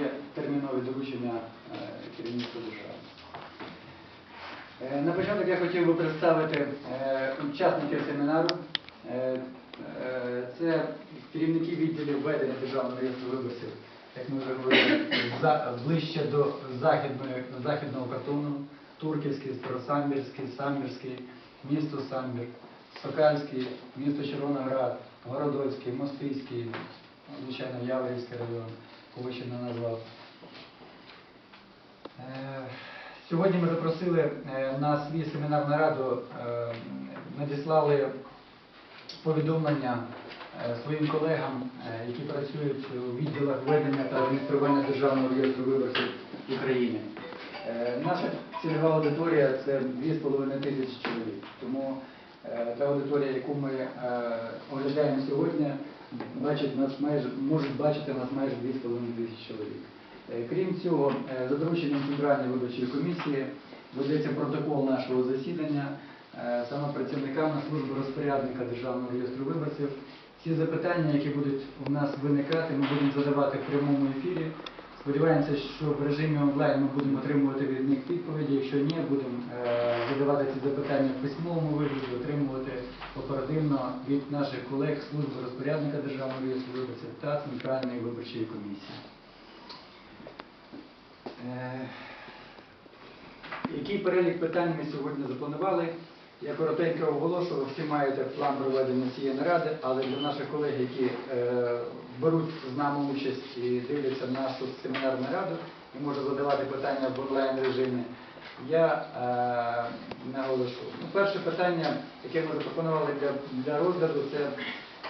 є термінові доручення е, керівництва держави. Е, На початок я хотів би представити е, учасників семінару. Це керівники відділів ведення Державного реєстру виборців, як ми вже говорили, ближче до західної, західного кантону, Турківський, Старосамбірський, Самбірський, місто Самбір, Сокальський, місто Червоноград, Городоцький, Мостицький, звичайно, Яворівський район, кого ще не назвав. Е, Сьогодні ми запросили е, на свій семінар нараду, е, надіслали повідомлення своїм колегам, які працюють у відділах ведення та адміністрування Державного реєстру виборців України. Наша цільова аудиторія це 2,5 тисячі чоловік. Тому та аудиторія, яку ми оглядаємо сьогодні, бачить нас майже, можуть бачити нас майже 2,5 тисячі чоловік. Е, Крім цього, е, за дорученням Центральної виборчої комісії ведеться протокол нашого засідання е, саме працівниками служби розпорядника Державного реєстру виборців. Ці запитання, які будуть у нас виникати, ми будемо задавати в прямому ефірі. Сподіваємося, що в режимі онлайн ми будемо отримувати від них відповіді. Якщо ні, будемо задавати ці запитання в письмовому вигляді, отримувати оперативно від наших колег служби розпорядника Державного реєстру виборців та Центральної виборчої комісії. Е, Який перелік питань ми сьогодні запланували? Я коротенько оголошував, всі маєте план проведення цієї наради, але для наших колег, які е, беруть з нами участь і дивляться нашу семінарну раду і можуть задавати питання в онлайн режимі, я е, перше питання, яке ми запропонували для, для розгляду, це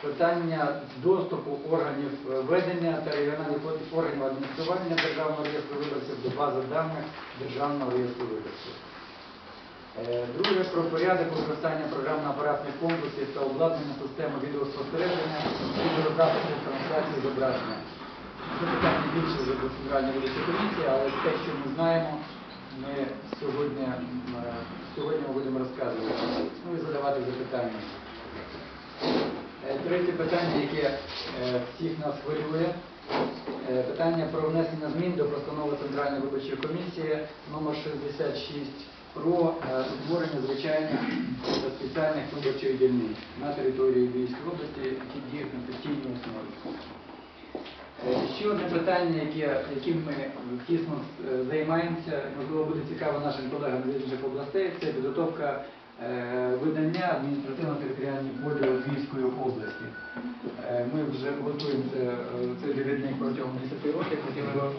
питання доступу органів ведення та регіональних органів адміністрування Державного реєстру виборців до бази даних Державного реєстру виборців. Е, Друге про порядок використання програмно-апаратних комплексів та обладнання системи відеоспостереження, відеозапису трансляції зображення. Це питання більше вже до Центральної виборчої комісії, але те, що ми знаємо, ми сьогодні, е, сьогодні будемо розказувати. Ну і задавати запитання. Е, Третє питання, яке е, всіх нас хвилює, питання про внесення змін до постанови Центральної виборчої комісії номер 66 про утворення звичайних та спеціальних виборчих дільниць на території Львівської області, які діють на постійній основі. Е, Ще одне питання, яким ми тісно е, займаємося, можливо, буде цікаво нашим колегам з інших областей, це підготовка е, видання адміністративно-територіальні поділ Львівської області. Ми вже готуємо е, цей довідник протягом 10 років, хотіли б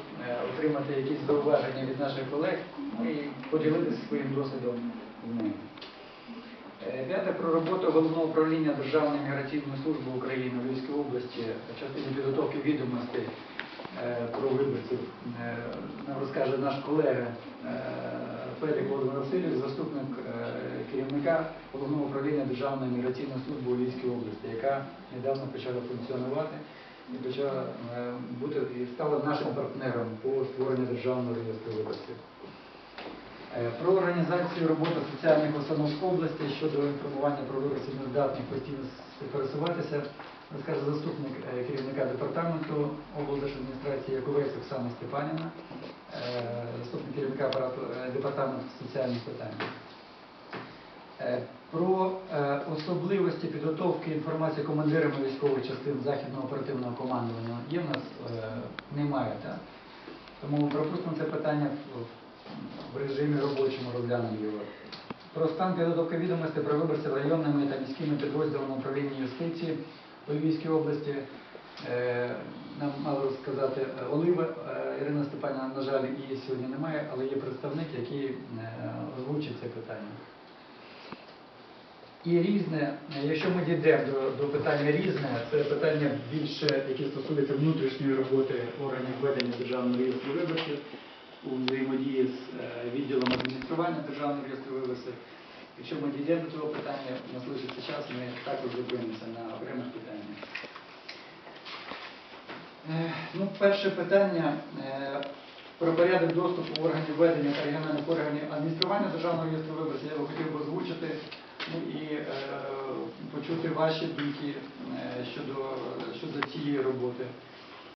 отримати якісь зауваження від наших колег і поділитися своїм досвідом П'яте про роботу головного управління Державної міграційної служби України у Львівській області в частині підготовки відомостей е, про виборців. Е, Нам розкаже наш колега е, Федір Володимир Васильович, заступник керівника головного управління Державної міграційної служби у Львівській області, яка недавно почала функціонувати і почала бути і стала нашим партнером по створенню державного реєстру виборців. Е, Про організацію роботи соціальних установ області щодо інформування про виборців нездатних постійно пересуватися, розкаже заступник е, керівника департаменту облдержадміністрації Яковець Оксана Степанівна, е, заступник керівника департаменту соціальних питань. Про особливості підготовки інформації командирами військових частин Західного оперативного командування є в нас? Немає, так? Тому пропустимо це питання в- в режимі робочому розглянемо його. Про стан підготовки відомостей про виборців районними та міськими підрозділами управління юстиції у Львівській області. Е, Нам мало розказати е, Олива е, Ірина Степанівна, на жаль, її сьогодні немає, але є представник, який озвучить це питання. І різне, якщо ми дійдемо до, до питання різне, це питання більше, які стосуються внутрішньої роботи органів ведення державного реєстру виборців у взаємодії з е, відділом адміністрування державного реєстру виборців. Якщо ми дійдемо до цього питання, у нас час, ми також зупинимося на окремих питаннях. Е, Ну, перше питання е, про порядок доступу органів ведення та регіональних органів адміністрування державного реєстру виборців. Я його хотів би озвучити ну, і е, почути ваші думки щодо, щодо цієї роботи.